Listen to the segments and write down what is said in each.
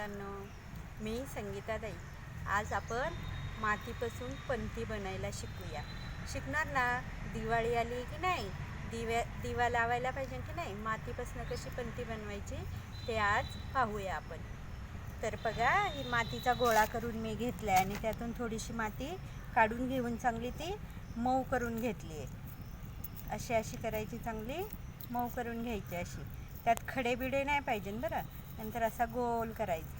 मुलांनो मी संगीताताई. आज आपण मातीपासून पंथी बनायला शिकूया. शिकणार ना? दिवाळी आली की नाही? दिव्या दिवा लावायला पाहिजे की नाही? मातीपासून कशी पंथी बनवायची ते आज पाहूया आपण. तर बघा ही मातीचा गोळा करून मी घेतला आहे आणि त्यातून थोडीशी माती काढून घेऊन चांगली ती मऊ करून घेतली आहे. अशी अशी करायची चांगली मऊ करून घ्यायची अशी. त्यात खडे बिडे नाही पाहिजे बरं? नंतर असा गोल करायचा.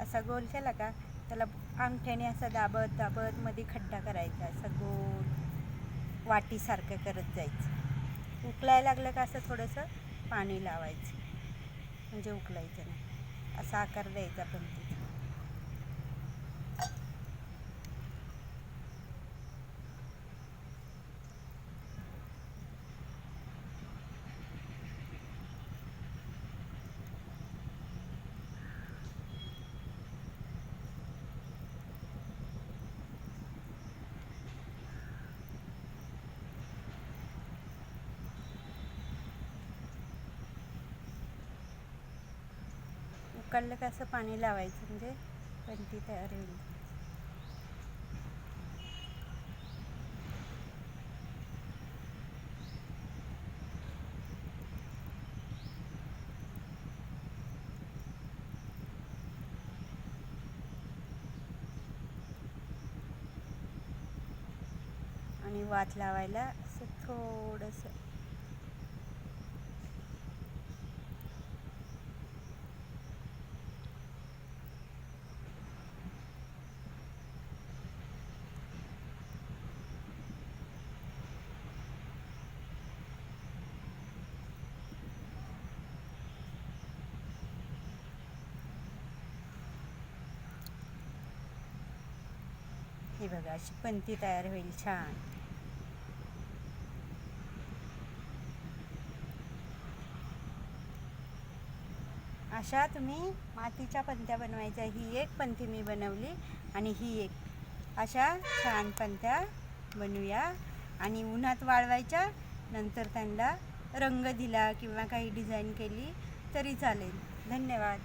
असा गोल केला का त्याला अंगठ्याने असा दाबत दाबत मध्ये खड्डा करायचा असा गोल वाटीसारखं करत जायचं. उकलायला लागलं का असं थोडंसं पाणी लावायचं. म्हणजे उकलायचं नाही. असा आकार द्यायचा पण तिथे उकळलं का असं पाणी लावायचं म्हणजे पंती तयार होईल. आणि वात लावायला असं थोडंसं ही बघा अशी पंती तयार होईल. छान. अशा तुम्ही मातीच्या पंत्या बनवायच्या. ही एक पंथी मी बनवली आणि ही एक. अशा छान पंत्या बनवूया. आणि उन्हात वाळवायच्या नंतर त्यांना रंग दिला किंवा काही डिझाईन केली तरी चालेल. धन्यवाद.